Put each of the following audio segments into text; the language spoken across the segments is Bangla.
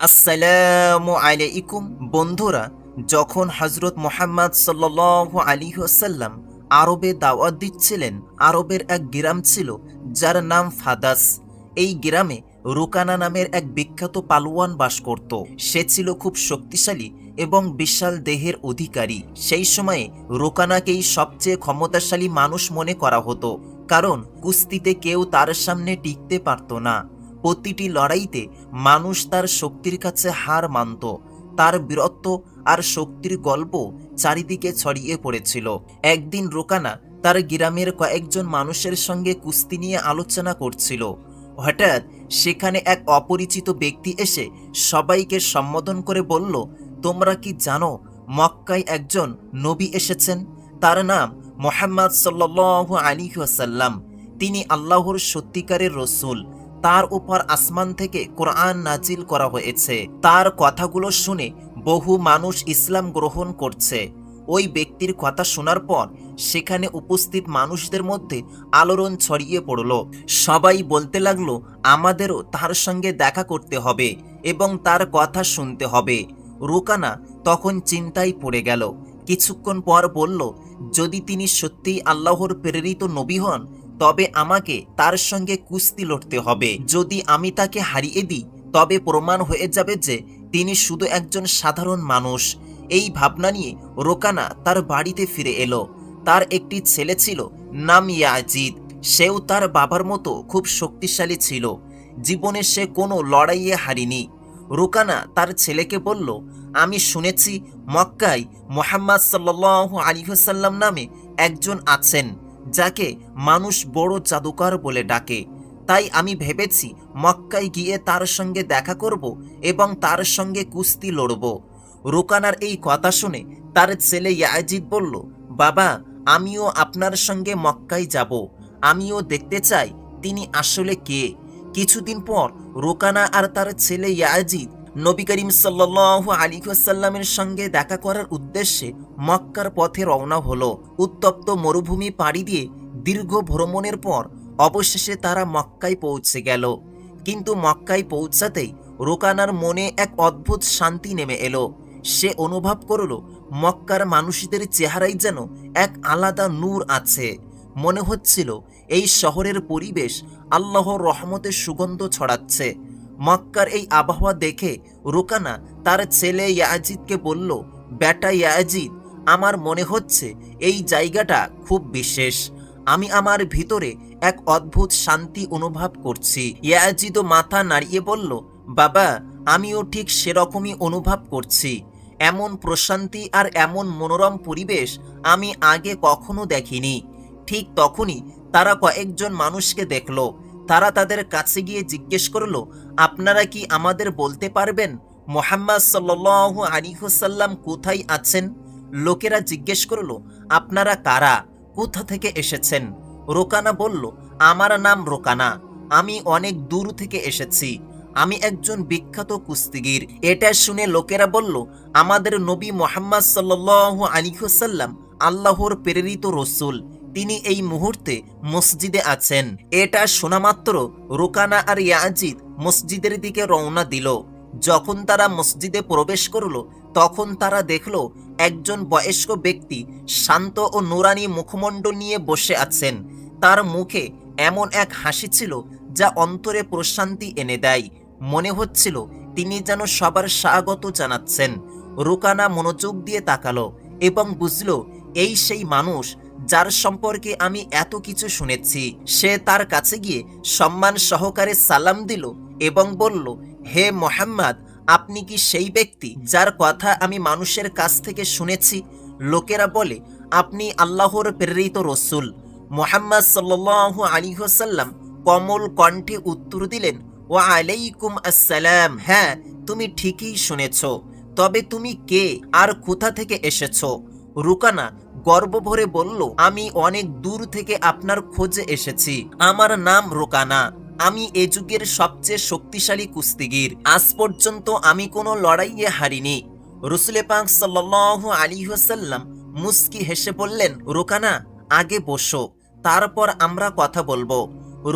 আসসালামু আলাইকুম, বন্ধুরা। যখন হজরত মোহাম্মদ সাল্লাল্লাহু আলাইহি ওয়াসাল্লাম আরবে দাওয়াত দিচ্ছিলেন, আরবের এক গ্রাম ছিল যার নাম ফাদাস। এই গ্রামে রুকানা নামের এক বিখ্যাত পালোয়ান বাস করত। সে ছিল খুব শক্তিশালী এবং বিশাল দেহের অধিকারী। সেই সময়ে রোকানাকেই সবচেয়ে ক্ষমতাশালী মানুষ মনে করা হতো, কারণ কুস্তিতে কেউ তার সামনে টিকতে পারত না। প্রতিটি লড়াইতে মানুষ তার শক্তির কাছে হার মানত, তার বীরত্ব আর শক্তির গল্প চারিদিকে ছড়িয়ে পড়েছিল। একদিন রোকানা তার গ্রামের কয়েকজন মানুষের সঙ্গে কুস্তি নিয়ে আলোচনা করছিল। হঠাৎ সেখানে এক অপরিচিত ব্যক্তি এসে সবাইকে সম্বোধন করে বলল, তোমরা কি জানো, মক্কায় একজন নবী এসেছেন? তার নাম মোহাম্মদ সাল্লাহ আলী ওয়াসাল্লাম। তিনি আল্লাহর সত্যিকারের রসুল। তার উপর আসমান থেকে কোরআন নাজিল করা হয়েছে। তার কথাগুলো শুনে বহু মানুষ ইসলাম গ্রহণ করছে। ওই ব্যক্তির কথা শোনার পর সেখানে উপস্থিত মানুষদের মধ্যে আলোড়ন ছড়িয়ে পড়ল। সবাই বলতে লাগল, আমাদেরও তার সঙ্গে দেখা করতে হবে এবং তার কথা শুনতে হবে। রুকানা তখন চিন্তায় পড়ে গেল। কিছুক্ষণ পর বলল, যদি তিনি সত্যিই আল্লাহর প্রেরিত নবী হন তবে আমাকে তার সঙ্গে কুস্তি লড়তে হবে। যদি আমি তাকে হারিয়ে দিই, তবে প্রমাণ হয়ে যাবে যে তিনি শুধু একজন সাধারণ মানুষ। এই ভাবনা নিয়ে রোকানা তার বাড়িতে ফিরে এলো। তার একটি ছেলে ছিল নাম ইয়াজিদ। সেও তার বাবার মতো খুব শক্তিশালী ছিল। জীবনে সে কোনো লড়াইয়ে হারিনি। রোকানা তার ছেলেকে বলল, আমি শুনেছি মক্কায় মোহাম্মদ সাল্লাহ আলিহাসাল্লাম নামে একজন আছেন। যাকে মানুষ বড় জাদুকর বলে ডাকে। তাই আমি ভেবেছি মক্কায় গিয়ে তার সঙ্গে দেখা করব এবং তার সঙ্গে কুস্তি লড়ব। রোকানার এই কথা শুনে তার ছেলে ইয়াজিদ বলল, বাবা, আমিও আপনার সঙ্গে মক্কায় যাব। আমিও দেখতে চাই তিনি আসলে কে। কিছুদিন পর রোকানা আর তার ছেলে ইয়াজিদ নবী করিম সাল্লাহ আলী সাল্লামের সঙ্গে দেখা করার উদ্দেশ্যে মক্কার পথে রওনা হলো। উত্তপ্ত মরুভূমি পাড়ি দিয়ে দীর্ঘ ভ্রমণের পর অবশেষে তারা মক্কায় পৌঁছে গেল। কিন্তু মক্কায় পৌঁছাতেই রোকানার মনে এক অদ্ভুত শান্তি নেমে এলো। সে অনুভব করল মক্কার মানুষদের চেহারাই যেন এক আলাদা নূর আছে। মনে হচ্ছিল এই শহরের পরিবেশ আল্লাহর রহমতের সুগন্ধ ছড়াচ্ছে। মক্কার এই আবহাওয়া দেখে রোকানা তার ছেলে ইয়াজিদকে বলল, বেটা ইয়াজিদ, আমার মনে হচ্ছে এই জায়গাটা খুব বিশেষ। আমি আমার ভিতরে এক অদ্ভুত শান্তি অনুভব করছি। ইয়াজিদও মাথা নাড়িয়ে বলল, বাবা, আমিও ঠিক সেরকমই অনুভব করছি। এমন প্রশান্তি আর এমন মনোরম পরিবেশ আমি আগে কখনো দেখিনি। ঠিক তখনই তারা কয়েকজন মানুষকে দেখল। তারা তাদের কাছে গিয়ে জিজ্ঞেস করল, আপনারা কি আমাদের বলতে পারবেন মোহাম্মদ সাল্লাহ আলিহসাল্লাম কোথায় আছেন? লোকেরা জিজ্ঞেস করল, আপনারা কারা? কোথা থেকে এসেছেন? রোকানা বলল, আমার নাম রোকানা। আমি অনেক দূর থেকে এসেছি। আমি একজন বিখ্যাত কুস্তিগির। এটা শুনে লোকেরা বলল, আমাদের নবী মোহাম্মদ সাল্লাহ আলিহসাল্লাম আল্লাহর প্রেরিত রসুল। তিনি এই মুহূর্তে মসজিদে আছেন। এটা শোনা মাত্র রোকানা আর ইয়াজিদ মসজিদের দিকে রওনা দিল। যখন তারা মসজিদে প্রবেশ করল, তখন তারা দেখল একজন বয়স্ক ব্যক্তি শান্ত ও নুরানি মুখমণ্ডল নিয়ে বসে আছেন। তার মুখে এমন এক হাসি ছিল যা অন্তরে প্রশান্তি এনে দেয়। মনে হচ্ছিল তিনি যেন সবার স্বাগত জানাচ্ছেন। রুকানা মনোযোগ দিয়ে তাকালো এবং বুঝল, এই সেই মানুষ যার সম্পর্কে আমি এত কিছু শুনেছি, সে তার কাছে গিয়ে সম্মান সহকারে সালাম দিল এবং বলল, হে মোহাম্মদ, আপনি কি সেই ব্যক্তি যার কথা আমি মানুষের কাছ থেকে শুনেছি? লোকেরা বলে, আপনি আল্লাহর প্রেরিত রসুল। মোহাম্মদ সাল্লাহ আলী হোসাল্লাম কমল কণ্ঠে উত্তর দিলেন ও আলাইকুম আসসালাম। হ্যাঁ তুমি ঠিকই শুনেছ। তবে তুমি কে আর কোথা থেকে এসেছ? রুকানা গর্ব ভরে বলল, আমি অনেক দূর থেকে আপনার খোঁজে এসেছি। আমার নাম রোকানা। আমি এ যুগের সবচেয়ে শক্তিশালী কুস্তিগির। আজ পর্যন্ত আমি কোনো লড়াইয়ে হারিনি। রসুলে পাক সাল্লাহ আলী হাসাল্লাম মুস্কি হেসে বললেন, রোকানা, আগে বসো, তারপর আমরা কথা বলব।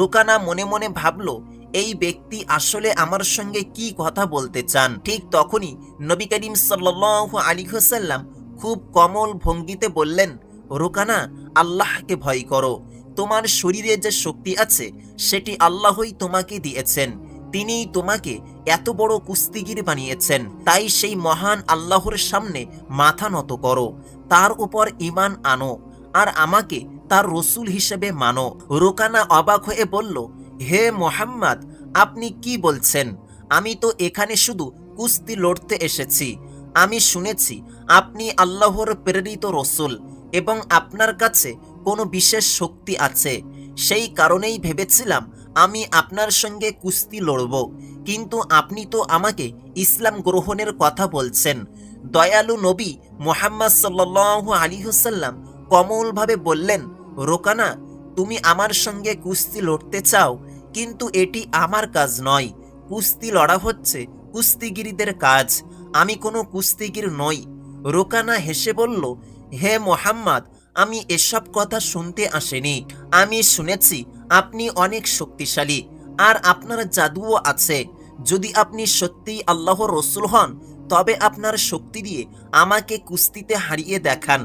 রোকানা মনে মনে ভাবল, এই ব্যক্তি আসলে আমার সঙ্গে কি কথা বলতে চান? ঠিক তখনই নবী করিম সাল্লাল্লাহু আলাইহি ওয়াসাল্লাম খুব কমল ভঙ্গিতে বললেন, রোকানা, আল্লাহকে ভয় করো। তোমার শরীরে যে শক্তি আছে, সেটি আল্লাহই তোমাকে দিয়েছেন। তিনিই তোমাকে এত বড় কুস্তিগির বানিয়েছেন। তাই সেই মহান আল্লাহর সামনে মাথা নত করো। তার উপর ইমান আনো আর আমাকে তার রসুল হিসেবে মানো। রোকানা অবাক হয়ে বলল, হে মোহাম্মদ, আপনি কি বলছেন? আমি তো এখানে শুধু কুস্তি লড়তে এসেছি। আমি শুনেছি আপনি আল্লাহর প্রেরিত রসুল এবং আপনার কাছে কোনো বিশেষ শক্তি আছে। সেই কারণেই ভেবেছিলাম আমি আপনার সঙ্গে কুস্তি লড়ব, কিন্তু আপনি তো আমাকে ইসলাম গ্রহণের কথা বলছেন। দয়ালু নবী মোহাম্মদ সাল্লু আলী হুসাল্লাম কমলভাবে বললেন, রোকানা, তুমি আমার সঙ্গে কুস্তি লড়তে চাও, কিন্তু এটি আমার কাজ নয়। কুস্তি লড়া হচ্ছে কুস্তিগিরিদের কাজ। আমি কোনো কুস্তিগির নই। রোকানা হেসে বলল, হে মোহাম্মদ, আমি এসব কথা শুনতে আসেনি। আমি শুনেছি আপনি অনেক শক্তিশালী, আর আপনার জাদুও আছে। যদি আপনি সত্যিই আল্লাহর রসুল হন, তবে আপনার শক্তি দিয়ে আমাকে কুস্তিতে হারিয়ে দেখান।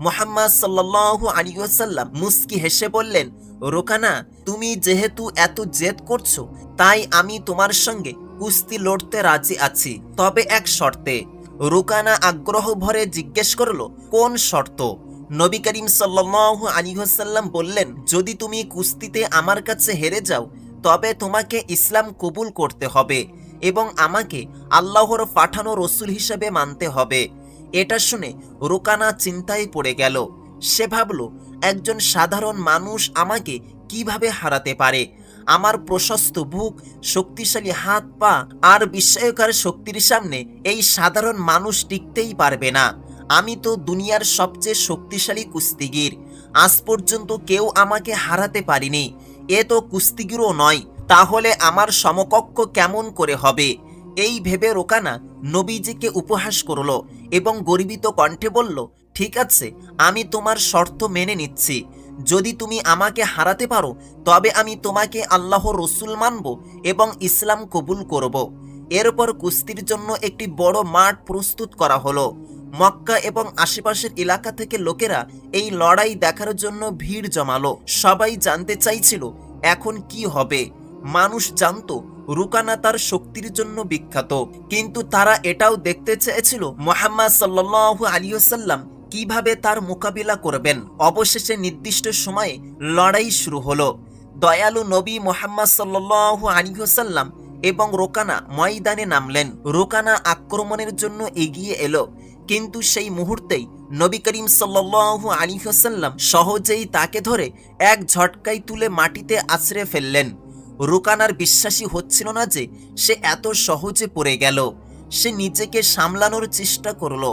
মোহাম্মদ সাল্লাহ আলিয়াল্লাম মুস্কি হেসে বললেন, রোকানা, তুমি যেহেতু এত জেদ করছ, তাই আমি তোমার সঙ্গে কুস্তি লড়তে রাজি আছি, তবে এক শর্তে। রুকানা আগ্রহ ভরে জিজ্ঞেস করল, কোন শর্ত? নবী করিম সাল্লাহ আলিহাসাল্লাম বললেন, যদি তুমি কুস্তিতে আমার কাছে হেরে যাও, তবে তোমাকে ইসলাম কবুল করতে হবে এবং আমাকে আল্লাহর পাঠানো রসুল হিসেবে মানতে হবে। এটা শুনে রুকানা চিন্তায় পড়ে গেল। সে ভাবল, একজন সাধারণ মানুষ আমাকে কীভাবে হারাতে পারে? আমার প্রশস্ত বুক, শক্তিশালী হাত পা আর বিস্ময়কার শক্তির সামনে এই সাধারণ মানুষ টিকতেই পারবে না। আমি তো দুনিয়ার সবচেয়ে শক্তিশালী কুস্তিগির। আজ পর্যন্ত কেউ আমাকে হারাতে পারিনি। এ তো কুস্তিগিরও নয়, তাহলে আমার সমকক্ষ কেমন করে হবে? এই ভেবে রোকানা নবীজিকে উপহাস করল এবং গর্বিত কণ্ঠে বলল, ঠিক আছে, আমি তোমার শর্ত মেনে নিচ্ছি। যদি তুমি আমাকে হারাতে পারো, তবে আমি তোমাকে আল্লাহ রসুল মানব এবং ইসলাম কবুল করব। এরপর কুস্তির জন্য একটি বড় মাঠ প্রস্তুত করা হলো। মক্কা এবং আশেপাশের এলাকা থেকে লোকেরা এই লড়াই দেখার জন্য ভিড় জমালো। সবাই জানতে চাইছিল, এখন কি হবে? মানুষ জানত, রুকানা তার শক্তির জন্য বিখ্যাত। কিন্তু তারা এটাও দেখতে চেয়েছিল, মোহাম্মদ সাল্লু আলিয়াল্লাম কীভাবে তার মোকাবিলা করবেন? অবশেষে নির্দিষ্ট সময়ে লড়াই শুরু হলো। দয়ালু নবী মোহাম্মদ সাল্লু আলিহাসাল্লাম এবং রোকানা ময়দানে নামলেন। রোকানা আক্রমণের জন্য এগিয়ে এলো, কিন্তু সেই মুহূর্তেই নবী করিম সাল্লু আলিহাসাল্লাম সহজেই তাকে ধরে এক ঝটকাই তুলে মাটিতে আছড়ে ফেললেন। রুকানার বিশ্বাসী হচ্ছিল না যে সে এত সহজে পড়ে গেল। সে নিজেকে সামলানোর চেষ্টা করল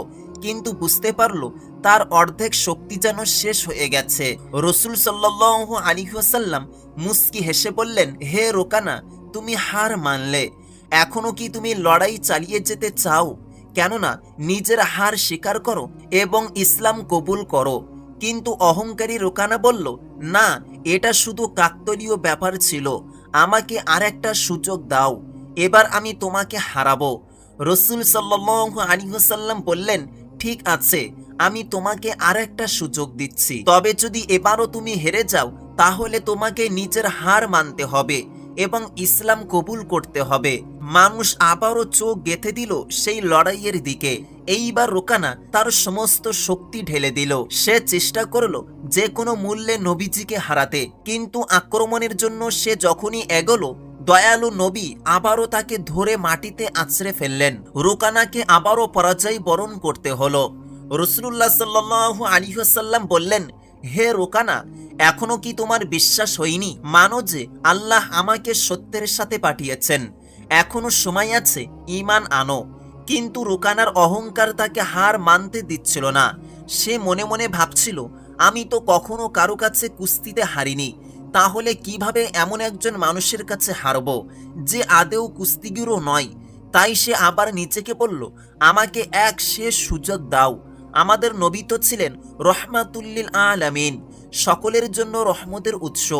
কিন্তু বুঝতে পারল, তার অর্ধেক শক্তি যেন শেষ হয়ে গেছে। রসুল সাল্লাহ আলিহাসাল্লাম মুস্কি হেসে বললেন, হে রোকানা, তুমি হার মানলে। এখনও কি তুমি লড়াই চালিয়ে যেতে চাও? কেননা নিজের হার স্বীকার করো এবং ইসলাম কবুল করো। কিন্তু অহংকারী রোকানা বলল, না, এটা শুধু কাকতলীয় ব্যাপার ছিল। আমাকে আর একটা সুযোগ দাও। এবার আমি তোমাকে হারাবো। রসুল সাল্লাহ আলিহাসাল্লাম বললেন ঠিক আছে, আমি তোমাকে আর একটা সুযোগ দিচ্ছি। তবে যদি এবারও তুমি হেরে যাও, তাহলে তোমাকে নিজের হার মানতে হবে এবং ইসলাম কবুল করতে হবে। মানুষ আবারও চোখ গেথে দিল সেই লড়াইয়ের দিকে। এইবার রোকানা তার সমস্ত শক্তি ঢেলে দিল। সে চেষ্টা করল যে কোনো মূল্যে নবীজিকে হারাতে, কিন্তু আক্রমণের জন্য সে যখনই এগোলো দয়ালু নবী আবারও তাকে ধরে মাটিতে আছড়ে ফেললেন। রোকানাকে আবারও পরাজয় বরণ করতে হলো। রসুল্লাহ সাল্লু আলিহাসাল্লাম বললেন, হে রোকানা, এখনও কি তোমার বিশ্বাস হয়নি? মানো যে আল্লাহ আমাকে সত্যের সাথে পাঠিয়েছেন। এখনও সময় আছে ইমান আনো। কিন্তু রোকানার অহংকার তাকে হার মানতে দিচ্ছিল না। সে মনে মনে ভাবছিল, আমি তো কখনো কারও কাছে কুস্তিতে হারিনি। তাহলে কীভাবে এমন একজন মানুষের কাছে হারব যে আদেও কুস্তিগিরও নয়? তাই সে আবার নিজেকে বলল, আমাকে এক শেষ সুযোগ দাও। আমাদের নবী তো ছিলেন রহমাতুল্লিল আলামিন। সকলের জন্য রহমতের উৎস।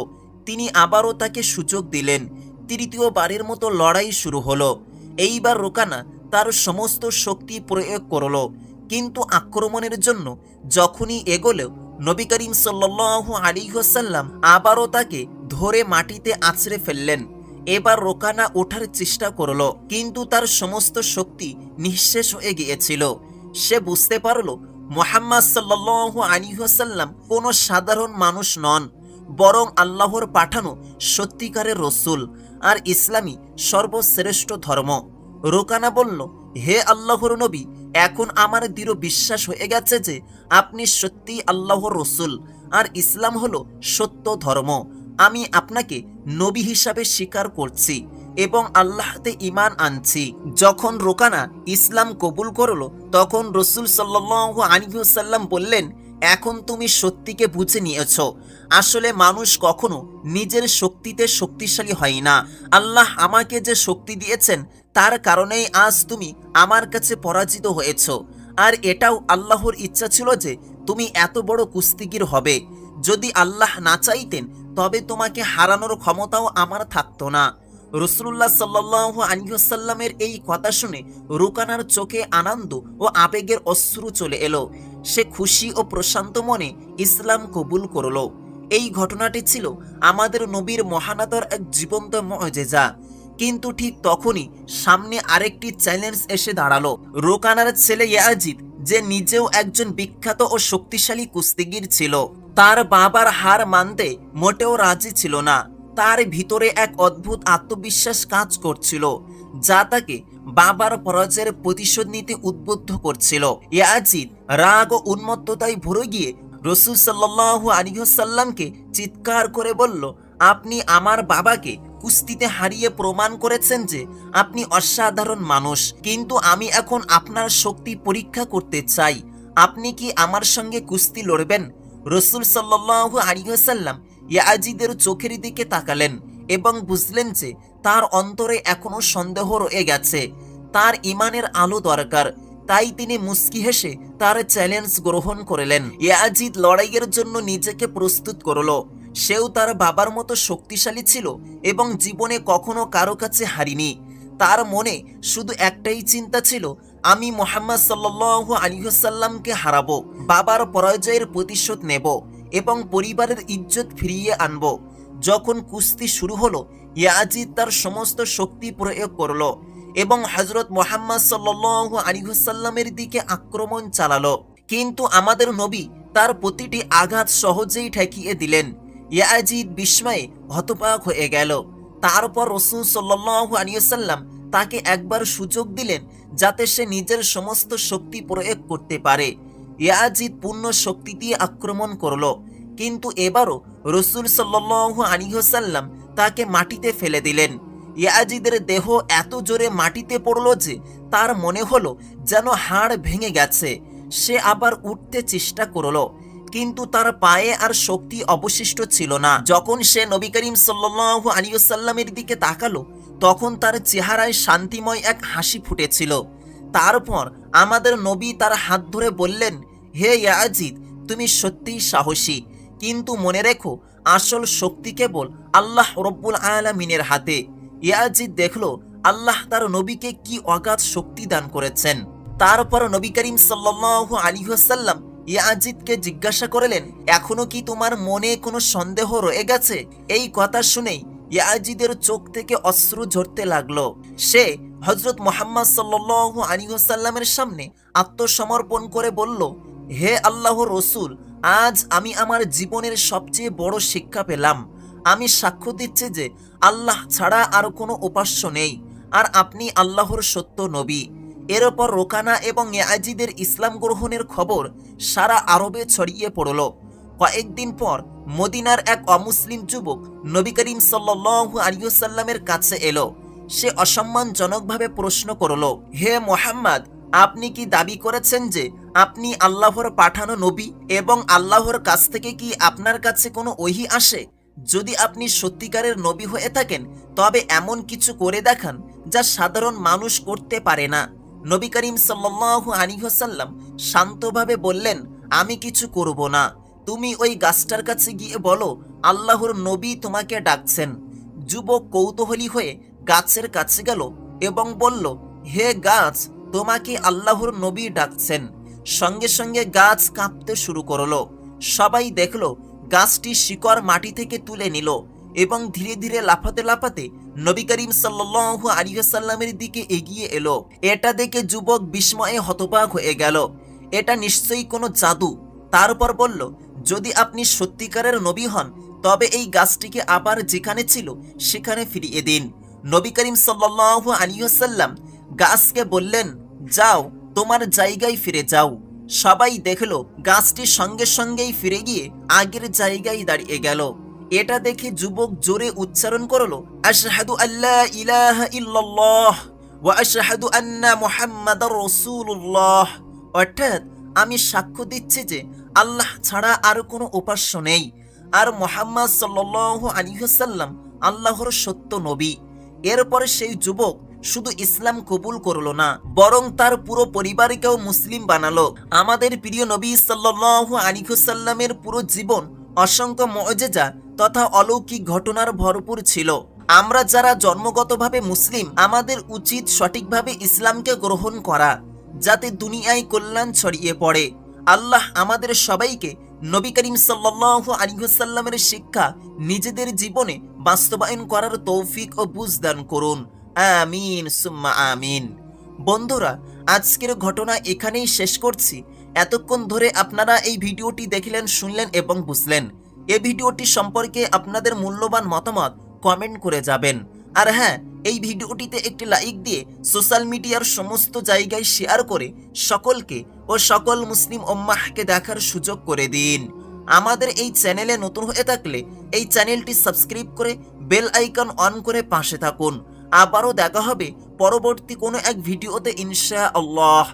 তিনি আবারও তাকে সুযোগ দিলেন। তৃতীয়বারের মতো লড়াই শুরু হলো। এইবার রোকানা তার সমস্ত শক্তি প্রয়োগ করল। কিন্তু আক্রমণের জন্য যখনই এগোলো নবী করিম সাল্লাল্লাহু আলাইহি ওয়াসাল্লাম আবারও তাকে ধরে মাটিতে আছড়ে ফেললেন। এবার রোকানা ওঠার চেষ্টা করল, কিন্তু তার সমস্ত শক্তি নিঃশেষ হয়ে গিয়েছিল। সে বুঝতে পারল, মোহাম্মদ সাল্লাল্লাহু আলাইহি ওয়াসাল্লাম কোনো সাধারণ মানুষ নন, বরং আল্লাহর পাঠানো সত্যিকারের রসুল আর ইসলামী সর্বশ্রেষ্ঠ ধর্ম। রোকানা বলল, হে আল্লাহর নবী, এখন আমার দৃঢ় বিশ্বাস হয়ে গেছে যে আপনি সত্যি আল্লাহর রসুল, আর ইসলাম হলো সত্য ধর্ম। আমি আপনাকে নবী হিসাবে স্বীকার করছি এবং আল্লাহতে ইমান আনছি। যখন রোকানা ইসলাম কবুল করল, তখন রসুল সাল্লাল্লাহু আলাইহি বললেন এখন তুমি সত্যিকে বুঝে নিয়েছ। আসলে মানুষ কখনো নিজের শক্তিতে শক্তিশালী হয় না। আল্লাহ আমাকে যে শক্তি দিয়েছেন, তার কারণেই আজ তুমি আমার কাছে পরাজিত হয়েছ। আর এটাও আল্লাহর ইচ্ছা ছিল যে তুমি এত বড় কুস্তিগির হবে। যদি আল্লাহ না চাইতেন, তবে তোমাকে হারানোর ক্ষমতাও আমার থাকতো না। রসুল্লাহ সাল্লাহ আলিহাসাল্লামের এই কথা শুনে রুকানার চোখে আনন্দ ও আবেগের অশ্রু চলে এলো। সে খুশি ও প্রশান্ত মনে ইসলাম কবুল করল। এই ঘটনাটি ছিল আমাদের নবীর মহানাতর এক জীবন্ত মজেজা। কিন্তু ঠিক তখনই সামনে আরেকটি চ্যালেঞ্জ এসে দাঁড়াল। রোকানার ছেলে ইয়াজিদ, যে নিজেও একজন বিখ্যাত ও শক্তিশালী কুস্তিগির ছিল, তার বাবার হার মানতে মোটেও রাজি ছিল না। তার ভিতরে এক অদ্ভুত আত্মবিশ্বাস কাজ করছিল, যা তাকে বাবার পরাজয়ের প্রতিশোধ নিতে উদ্বুদ্ধ করছিল। ইয়াজিদ রাগ ও উন্মত্ততায় ভরে গিয়ে রসুল সাল্লাহ আলিহাসাল্লামকে চিৎকার করে বলল, আপনি আমার বাবাকে কুস্তিতে হারিয়ে প্রমাণ করেছেন যে আপনি অসাধারণ মানুষ, কিন্তু আমি এখন আপনার শক্তি পরীক্ষা করতে চাই। আপনি কি আমার সঙ্গে কুস্তি লড়বেন? রসুল সাল্লাহ আলিহাসাল্লাম ইয়াজিদের চোখের দিকে তাকালেন এবং বুঝলেন যে তার অন্তরে এখনও সন্দেহ রয়ে গেছে। তার ইমানের আলো দরকার, তাই তিনি মুস্কি হেসে তার চ্যালেঞ্জ গ্রহণ করলেন। ইয়াজিদ লড়াইয়ের জন্য নিজেকে প্রস্তুত করল। সেও তার বাবার মতো শক্তিশালী ছিল এবং জীবনে কখনো কারও কাছে হারিনি। তার মনে শুধু একটাই চিন্তা ছিল, আমি মোহাম্মদ সাল্লু আলিহাসাল্লামকে হারাবো, বাবার পরাজয়ের প্রতিশোধ নেব। এবং পরিবারের ইজ্জত ফিরিয়ে আনব। যখন কুস্তি শুরু হলো, ইয়াজিদ তার সমস্ত শক্তি প্রয়োগ করল এবং হজরত মোহাম্মদ সাল্লু আলিহাসাল্লামের দিকে আক্রমণ চালালো। কিন্তু আমাদের নবী তার প্রতিটি আঘাত সহজেই ঠেকিয়ে দিলেন। ইয়াজিদ বিস্ময়ে হতবাক হয়ে গেল। তারপর রসুল সাল্লু আলিয়াল্লাম তাকে একবার সুযোগ দিলেন যাতে সে নিজের সমস্ত শক্তি প্রয়োগ করতে পারে। ইয়াজিদ পূর্ণ শক্তি দিয়ে আক্রমণ করল, কিন্তু এবারও রসুল সাল্লু আলিহাল্লাম তাকে মাটিতে ফেলে দিলেন। ইয়াজিদের দেহ এত জোরে মাটিতে পড়ল যে তার মনে হলো যেন হাড় ভেঙে গেছে। সে আবার উঠতে চেষ্টা করল, কিন্তু তার পায়ে আর শক্তি অবশিষ্ট ছিল না। যখন সে নবী করিম সাল্লু আলিয়াল্লামের দিকে তাকালো, তখন তার চেহারায় শান্তিময় এক হাসি ফুটেছিল। তারপর আমাদের নবী তার হাত ধরে বললেন হে ইয়াজিদ, তুমি সত্যিই সাহসী। কিন্তু মনে রেখো, আসল শক্তি কেবল আল্লাহ রব্বুল আলমিনের হাতে। ইয়াজিদ দেখল, আল্লাহ তার নবীকে কি অগাধ শক্তি দান করেছেন। তারপর নবী করিম সাল্লাহ আলিহাসাল্লাম ইয়াজিদকে জিজ্ঞাসা করলেন, এখনও কি তোমার মনে কোনো সন্দেহ রয়ে গেছে? এই কথা শুনেই ইয়াজিদের চোখ থেকে অশ্রু ঝরতে লাগল। সে হজরত মোহাম্মদ সাল্লু আলিহাসাল্লামের সামনে আত্মসমর্পণ করে বলল হে আল্লাহ রসুল, আজ আমি আমার জীবনের সবচেয়ে বড় শিক্ষা পেলাম। আমি সাক্ষ্য দিচ্ছি যে আল্লাহ ছাড়া আর কোনো উপাস্য নেই, আর আপনি আল্লাহর সত্য নবী। এর ওপর রোকানা এবং ইয়াজিদের ইসলাম গ্রহণের খবর সারা আরবে ছড়িয়ে পড়ল। কয়েকদিন পর মদিনার এক অমুসলিম যুবক নবী করিম সাল্লু আলিয়াল্লামের কাছে এলো। সে অসম্মানজনকভাবে প্রশ্ন করল, হে মোহাম্মদ, আপনি কি দাবি করেছেন যে আপনি আল্লাহর পাঠানো নবী এবং আল্লাহর কাছ থেকে কি আপনার কাছে কোনো ওহি আসে? যদি আপনি সত্যিকারের নবী হয়ে থাকেন, তবে এমন কিছু করে দেখান যা সাধারণ মানুষ করতে পারে না। নবী করিম সাল্লু আলিহাসাল্লাম শান্তভাবে বললেন, আমি কিছু করব না। তুমি ওই গাছটার কাছে গিয়ে বলো, আল্লাহর নবী তোমাকে ডাকছেন। যুবক কৌতূহলী হয়ে গাছের কাছে গেল এবং বলল, হে গাছ, তোমাকে আল্লাহর নবী ডাকছেন। সঙ্গে সঙ্গে গাছ কাঁপতে শুরু করল। সবাই দেখল, গাছটি শিকড় মাটি থেকে তুলে নিল এবং ধীরে ধীরে লাফাতে লাফাতে নবী করিম সাল্লাল্লাহু আলাইহি সাল্লামের দিকে এগিয়ে এলো। এটা দেখে যুবক বিস্ময়ে হতবাক হয়ে গেল। এটা নিশ্চয়ই কোনো জাদু। তারপর বলল, যদি আপনি সত্যিকারের নবী হন, তবে এই গাছটিকে আবার যেখানে ছিল, সেখানে ফিরিয়ে দিন। নবী করিম সাল্লাল্লাহু আলাইহি সাল্লাম গাছকে বললেন, যাও তোমার জায়গায় ফিরে যাও। সবাই দেখল, গাছটি সঙ্গে সঙ্গেই ফিরে গিয়ে আগের জায়গায় দাঁড়িয়ে গেল। এটা দেখে যুবক জোরে উচ্চারণ করল, আশহাদু আল্লাহ ইলাহা ইল্লাল্লাহ ওয়া আশহাদু আন্না মুহাম্মাদার রাসূলুল্লাহ। অর্থাৎ আমি সাক্ষ্য দিচ্ছি যে আল্লাহ ছাড়া আর কোনো উপাস্য নেই। আর মোহাম্মদ সাল্লাল্লাহু আলাইহি সাল্লাম আল্লাহর সত্য নবী। এরপরে সেই যুবক শুধু ইসলাম কবুল করল না, বরং তার পুরো পরিবারকেও মুসলিম বানালো। আমাদের প্রিয় নবী সাল্লাল্লাহু আলাইহি সাল্লামের পুরো জীবন অসংখ্য মজেজা তথা অলৌকিক ঘটনার ভরপুর ছিল। আমরা যারা জন্মগতভাবে মুসলিম, আমাদের উচিত সঠিকভাবে ইসলামকে গ্রহণ করা, যাতে দুনিয়ায় কল্যাণ ছড়িয়ে পড়ে। আল্লাহ আমাদের সবাইকে নবী করিম সাল্লাল্লাহু আলাইহি সাল্লামের শিক্ষা নিজেদের জীবনে বাস্তবায়ন করার তৌফিক ও বুঝ দান করুন। আমিন, সুম্মা আমিন। বন্ধুরা, আজকের ঘটনা এখানেই শেষ করছি। এতক্ষণ ধরে আপনারা এই ভিডিওটি দেখলেন, শুনলেন এবং বুঝলেন। এ ভিডিওটি সম্পর্কে আপনাদের মূল্যবান মতামত কমেন্ট করে যাবেন। আর হ্যাঁ এই ভিডিওটিতে একটি লাইক দিয়ে সোশ্যাল মিডিয়ার সমস্ত জায়গায় শেয়ার করে সকলকে ও সকল মুসলিম ওম্মাহকে দেখার সুযোগ করে দিন। আমাদের এই চ্যানেলে নতুন হয়ে থাকলে এই চ্যানেলটি সাবস্ক্রাইব করে বেল আইকন অন করে পাশে থাকুন। আবারও দেখা হবে। পরবর্তী কোনো এক ভিডিওতে ইনশা আল্লাহ